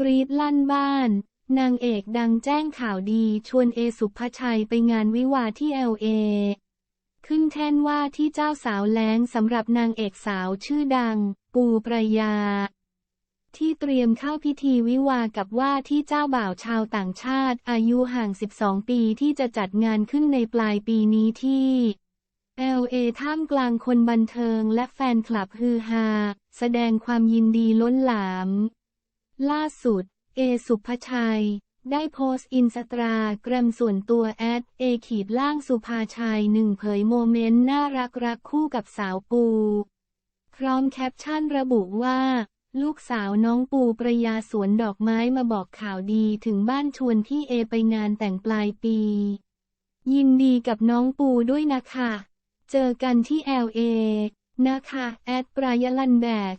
กรีดลั่นบ้าน นางเอกดังแจ้งข่าวดีชวนเอสุภชัยไปงานวิวาที่เอลเอขึ้นแท่นว่าที่เจ้าสาวแล้งสำหรับนางเอกสาวชื่อดัง ปูประยา ที่เตรียมเข้าพิธีวิวากับว่าที่เจ้าบ่าวชาวต่างชาติอายุห่าง 12 ปีที่จะจัดงานขึ้นในปลายปีนี้ที่ LA ท่ามกลางคนบันเทิงและแฟนคลับฮือฮา แสดงความยินดีล้นหลาม ล่าสุด เอสุภชัย ได้โพสต์อินสตาแกรมส่วนตัวแอดเอขีดล่างสุภาชัยหนึ่งเผยโมเมนต์น่ารักรักคู่กับสาวปู พร้อมแคปชั่นระบุว่า ลูกสาวน้องปูประยาสวนดอกไม้มาบอกข่าวดีถึงบ้านชวนพี่เอไปงานแต่งปลายปี ยินดีกับน้องปูด้วยนะคะ เจอกันที่ LA นะคะ แอดปรายลันแบก